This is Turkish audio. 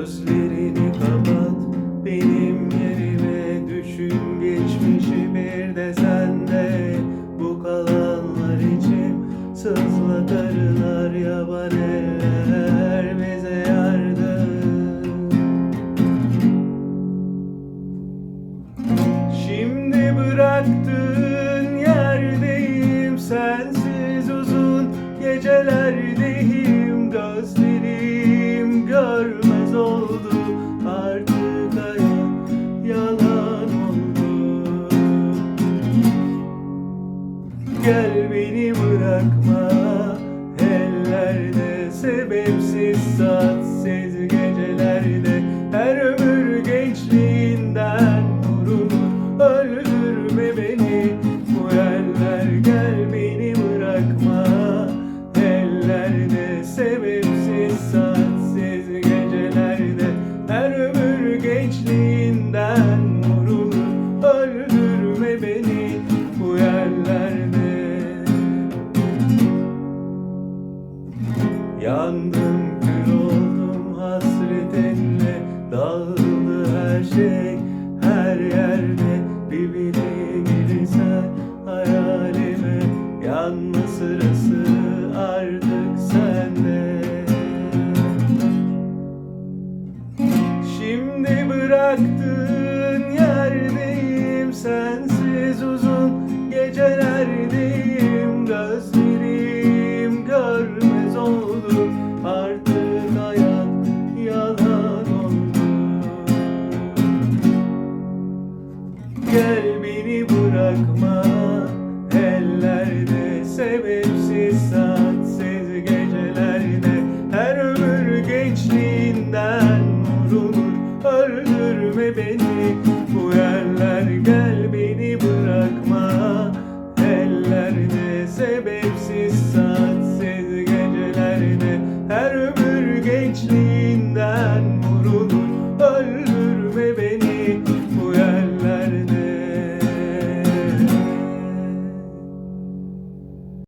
Gözlerini kapat benim yerime düşün. Geçmişi bir de sende bu kalanlar için sızlatarlar yaban eller bize yardım. Şimdi bıraktığın Gel beni bırakma. Ellerde sebepsiz satsiz gecelerde. Her ömür gençliğinden vurulur Öldürme beni. Bu eller Gel beni bırakma. Ellerde sebepsiz satsiz Yandım kül oldum hasretinle Dağıldı her şey. Her yerde Bir bile gelirsen hayalime Yanma beni bırakma. Ellerde sebepsiz saatsiz gecelerde Her ömür gençliğinden vurulur. Öldürme beni